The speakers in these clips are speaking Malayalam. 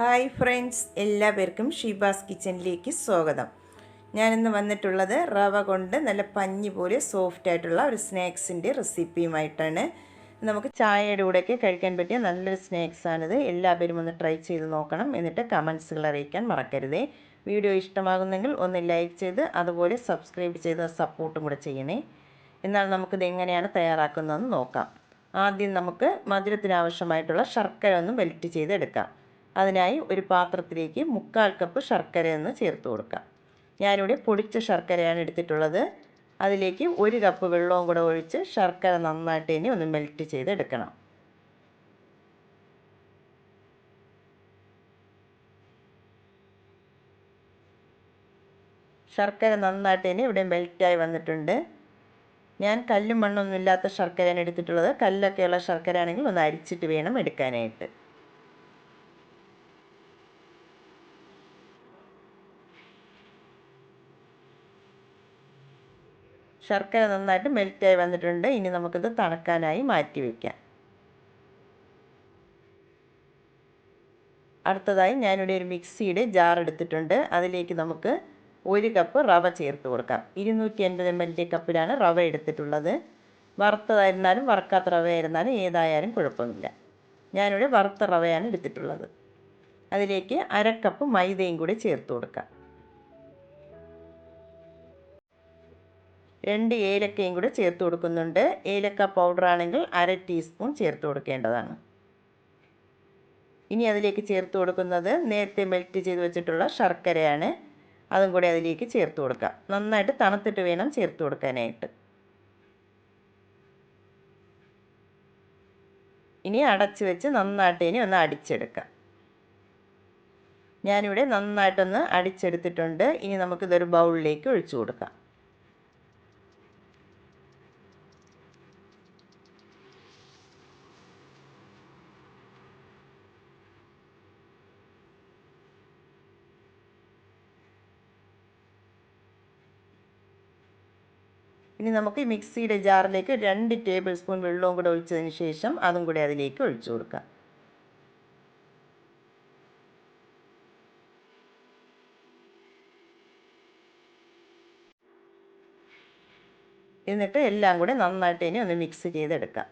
ഹായ് ഫ്രണ്ട്സ് എല്ലാവർക്കും ഷീബാസ് കിച്ചണിലേക്ക് സ്വാഗതം. ഞാനിന്ന് വന്നിട്ടുള്ളത് റവ കൊണ്ട് നല്ല പഞ്ഞി പോലെ സോഫ്റ്റ് ആയിട്ടുള്ള ഒരു സ്നാക്സിന്റെ റെസിപ്പിയുമായിട്ടാണ്. നമുക്ക് ചായയുടെ കൂടെയൊക്കെ കഴിക്കാൻ പറ്റിയ നല്ലൊരു സ്നാക്സാണിത് എല്ലാവരും ഒന്ന് ട്രൈ ചെയ്ത് നോക്കണം. എന്നിട്ട് കമൻസുകൾ അറിയിക്കാൻ മറക്കരുതേ. വീഡിയോ ഇഷ്ടമാകുന്നെങ്കിൽ ഒന്ന് ലൈക്ക് ചെയ്ത് അതുപോലെ സബ്സ്ക്രൈബ് ചെയ്ത് സപ്പോർട്ടും കൂടെ ചെയ്യണേ. എന്നാൽ നമുക്കിത് എങ്ങനെയാണ് തയ്യാറാക്കുന്നതെന്ന് നോക്കാം. ആദ്യം നമുക്ക് മധുരത്തിന് ആവശ്യമായിട്ടുള്ള ശർക്കര ഒന്ന് മെൽറ്റ് ചെയ്തെടുക്കാം. അതിനായി ഒരു പാത്രത്തിലേക്ക് മുക്കാൽ കപ്പ് ശർക്കര ഒന്ന് ചേർത്ത് കൊടുക്കാം. ഞാനിവിടെ പൊടിച്ച ശർക്കരയാണ് എടുത്തിട്ടുള്ളത്. അതിലേക്ക് ഒരു കപ്പ് വെള്ളവും കൂടെ ഒഴിച്ച് ശർക്കര നന്നായിട്ട് ഇനി ഒന്ന് മെൽറ്റ് ചെയ്തെടുക്കണം. ശർക്കര നന്നായിട്ട് ഇനി ഇവിടെ മെൽറ്റായി വന്നിട്ടുണ്ട്. ഞാൻ കല്ലും മണ്ണൊന്നും ഇല്ലാത്ത ശർക്കരയാണ് എടുത്തിട്ടുള്ളത്. കല്ലൊക്കെയുള്ള ശർക്കര ആണെങ്കിൽ ഒന്ന് അരിച്ചിട്ട് വേണം എടുക്കാനായിട്ട്. ശർക്കര നന്നായിട്ട് മെൽറ്റായി വന്നിട്ടുണ്ട്. ഇനി നമുക്കിത് തണുക്കാനായി മാറ്റി വയ്ക്കാം അടുത്തതായി ഞാനിവിടെ ഒരു മിക്സിയുടെ ജാർ എടുത്തിട്ടുണ്ട്. അതിലേക്ക് നമുക്ക് ഒരു കപ്പ് റവ ചേർത്ത് കൊടുക്കാം. ഇരുന്നൂറ്റി അൻപത് എം എൽ കപ്പിലാണ് റവ എടുത്തിട്ടുള്ളത്. വറുത്തതായിരുന്നാലും വറുക്കാത്ത റവയായിരുന്നാലും ഏതായാലും കുഴപ്പമില്ല. ഞാനിവിടെ വറുത്ത റവയാണ് എടുത്തിട്ടുള്ളത്. അതിലേക്ക് അരക്കപ്പ് കപ്പ് മൈദയും കൂടി ചേർത്ത് കൊടുക്കാം. രണ്ട് ഏലക്കയും കൂടെ ചേർത്ത് കൊടുക്കുന്നുണ്ട്. ഏലക്ക പൗഡർ ആണെങ്കിൽ അര ടീസ്പൂൺ ചേർത്ത് കൊടുക്കേണ്ടതാണ്. ഇനി അതിലേക്ക് ചേർത്ത് കൊടുക്കുന്നത് നേരത്തെ മെൽറ്റ് ചെയ്ത് വെച്ചിട്ടുള്ള ശർക്കരയാണ്. അതും കൂടി അതിലേക്ക് ചേർത്ത് കൊടുക്കാം. നന്നായിട്ട് തണുത്തിട്ട് വേണം ചേർത്ത് കൊടുക്കാനായിട്ട്. ഇനി അടച്ച് വെച്ച് നന്നായിട്ട് ഇനി ഒന്ന് അടിച്ചെടുക്കാം. ഞാനിവിടെ നന്നായിട്ടൊന്ന് അടിച്ചെടുത്തിട്ടുണ്ട്. ഇനി നമുക്കിതൊരു ബൗളിലേക്ക് ഒഴിച്ചു കൊടുക്കാം. ഇനി നമുക്ക് മിക്സിയുടെ ജാറിലേക്ക് രണ്ട് ടേബിൾ സ്പൂൺ വെള്ളവും കൂടെ ഒഴിച്ചതിന് ശേഷം അതും കൂടി അതിലേക്ക് ഒഴിച്ചു കൊടുക്കാം. എന്നിട്ട് എല്ലാം കൂടെ നന്നായിട്ട് ഇനി ഒന്ന് മിക്സ് ചെയ്തെടുക്കാം.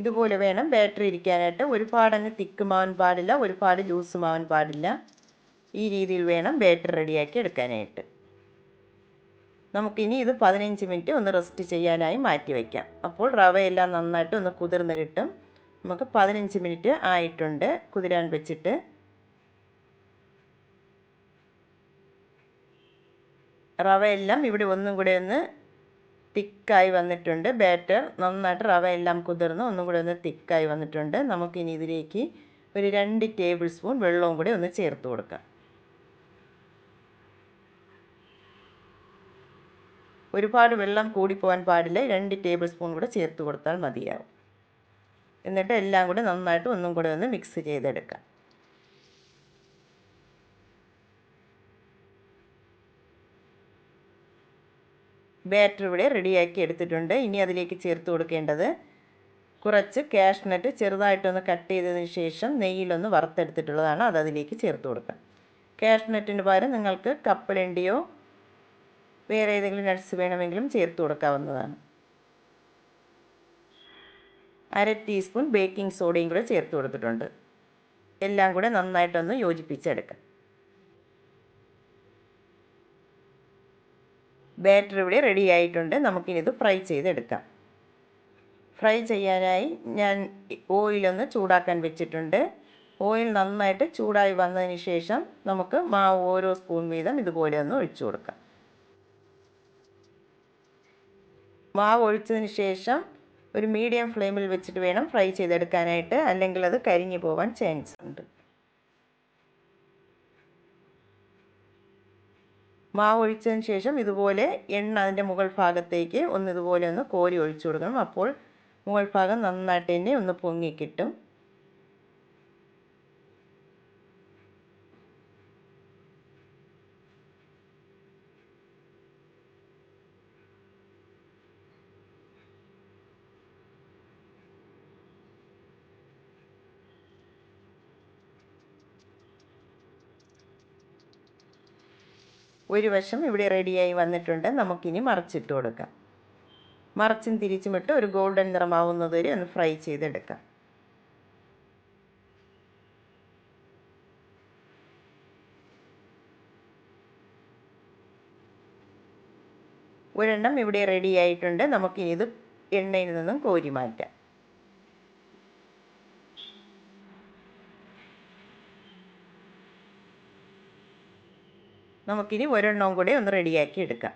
ഇതുപോലെ വേണം ബാറ്ററി ഇരിക്കാനായിട്ട്. ഒരുപാട് അങ്ങ് തിക്ക് മാവാൻ പാടില്ല ഒരുപാട് ലൂസുമാവാൻ പാടില്ല. ഈ രീതിയിൽ വേണം ബാറ്ററി റെഡിയാക്കി എടുക്കാനായിട്ട്. നമുക്കിനി ഇത് പതിനഞ്ച് മിനിറ്റ് ഒന്ന് റെസ്റ്റ് ചെയ്യാനായി മാറ്റി വയ്ക്കാം അപ്പോൾ റവയെല്ലാം നന്നായിട്ട് ഒന്ന് കുതിർന്ന് കിട്ടും. നമുക്ക് പതിനഞ്ച് മിനിറ്റ് ആയിട്ടുണ്ട് കുതിരാൻ വെച്ചിട്ട്. റവയെല്ലാം ഇവിടെ ഒന്നും കൂടെ ഒന്ന് തിക്കായി വന്നിട്ടുണ്ട്. ബാറ്റർ നന്നായിട്ട് റവ എല്ലാം കുതിർന്ന് ഒന്നും കൂടി ഒന്ന് തിക്കായി വന്നിട്ടുണ്ട്. നമുക്കിനി ഇതിലേക്ക് ഒരു രണ്ട് ടേബിൾ സ്പൂൺ വെള്ളവും കൂടി ഒന്ന് ചേർത്ത് കൊടുക്കാം. ഒരുപാട് വെള്ളം കൂടിപ്പോകാൻ പാടില്ല. രണ്ട് ടേബിൾ സ്പൂൺ കൂടെ ചേർത്ത് കൊടുത്താൽ മതിയാവും. എന്നിട്ട് എല്ലാം കൂടി നന്നായിട്ട് ഒന്നും കൂടെ ഒന്ന് മിക്സ് ചെയ്തെടുക്കാം. ബാറ്റർ ഇവിടെ റെഡിയാക്കി എടുത്തിട്ടുണ്ട്. ഇനി അതിലേക്ക് ചേർത്ത് കൊടുക്കേണ്ടത് കുറച്ച് കാഷ്നട്ട് ചെറുതായിട്ടൊന്ന് കട്ട് ചെയ്തതിന് ശേഷം നെയ്യിലൊന്ന് വറുത്തെടുത്തിട്ടുള്ളതാണ്. അത് അതിലേക്ക് ചേർത്ത് കൊടുക്കുക കാഷ്നട്ടിന് പകരം നിങ്ങൾക്ക് കപ്പലണ്ടിയോ വേറെ ഏതെങ്കിലും നട്ട്സ് വേണമെങ്കിലും ചേർത്ത് കൊടുക്കാവുന്നതാണ്. അര ടീസ്പൂൺ ബേക്കിംഗ് സോഡയും കൂടെ ചേർത്ത് കൊടുത്തിട്ടുണ്ട്. എല്ലാം കൂടെ നന്നായിട്ടൊന്ന് യോജിപ്പിച്ചെടുക്കാം. ബാറ്റർ ഇവിടെ റെഡി ആയിട്ടുണ്ട്. നമുക്കിനിത് ഫ്രൈ ചെയ്തെടുക്കാം. ഫ്രൈ ചെയ്യാനായി ഞാൻ ഓയിലൊന്ന് ചൂടാക്കാൻ വെച്ചിട്ടുണ്ട്. ഓയിൽ നന്നായിട്ട് ചൂടായി വന്നതിന് ശേഷം നമുക്ക് മാവ് ഓരോ സ്പൂൺ വീതം ഇതുപോലെ ഒന്ന് ഒഴിച്ചു കൊടുക്കാം. മാവ് ഒഴിച്ചതിന് ശേഷം ഒരു മീഡിയം ഫ്ലെയിമിൽ വെച്ചിട്ട് വേണം ഫ്രൈ ചെയ്തെടുക്കാനായിട്ട്. അല്ലെങ്കിൽ അത് കരിഞ്ഞു പോകാൻ ചാൻസ് ഉണ്ട്. മാവ് ഒഴിച്ചതിന് ശേഷം ഇതുപോലെ എണ്ണ അതിന്റെ മുകൾ ഭാഗത്തേക്ക് ഒന്ന് ഇതുപോലെ ഒന്ന് കോരി ഒഴിച്ചു കൊടുക്കണം. അപ്പോൾ മുകൾ ഭാഗം നന്നായിട്ട് തന്നെ ഒന്ന് പൊങ്ങി കിട്ടും ഒരു വശം ഇവിടെ റെഡിയായി വന്നിട്ടുണ്ട്. നമുക്കിനി മറച്ചിട്ട് കൊടുക്കാം. മറച്ചും തിരിച്ചുമിട്ട് ഒരു ഗോൾഡൻ നിറമാവുന്നത് വരെ ഒന്ന് ഫ്രൈ ചെയ്തെടുക്കാം. ഒരെണ്ണം ഇവിടെ റെഡി ആയിട്ടുണ്ട്. നമുക്കിനി ഇത് എണ്ണയിൽ നിന്നും കോരി മാറ്റാം. നമുക്കിനി ഒരെണ്ണവും കൂടി ഒന്ന് റെഡിയാക്കി എടുക്കാം.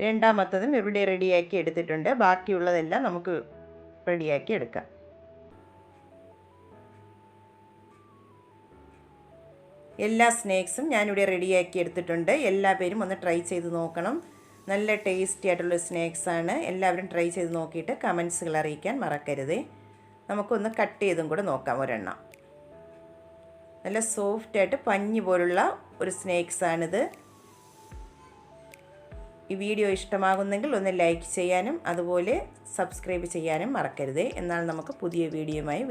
രണ്ടാമത്തതും ഇവിടെ റെഡിയാക്കി എടുത്തിട്ടുണ്ട്. ബാക്കിയുള്ളതെല്ലാം നമുക്ക് റെഡിയാക്കി എടുക്കാം. എല്ലാ സ്നാക്സും ഞാനിവിടെ റെഡിയാക്കി എടുത്തിട്ടുണ്ട്. എല്ലാ പേരും ഒന്ന് ട്രൈ ചെയ്ത് നോക്കണം. നല്ല ടേസ്റ്റി ആയിട്ടുള്ള സ്നാക്സാണ് എല്ലാവരും ട്രൈ ചെയ്ത് നോക്കിയിട്ട് കമൻസുകൾ അറിയിക്കാൻ മറക്കരുത്. നമുക്കൊന്ന് കട്ട് ചെയ്തും കൂടെ നോക്കാം ഒരെണ്ണം. നല്ല സോഫ്റ്റായിട്ട് പഞ്ഞി പോലുള്ള ഒരു സ്നാക്സാണിത് ഈ വീഡിയോ ഇഷ്ടമാകുന്നെങ്കിൽ ഒന്ന് ലൈക്ക് ചെയ്യാനും അതുപോലെ സബ്സ്ക്രൈബ് ചെയ്യാനും മറക്കരുത്. എന്നാൽ നമുക്ക് പുതിയ വീഡിയോയുമായി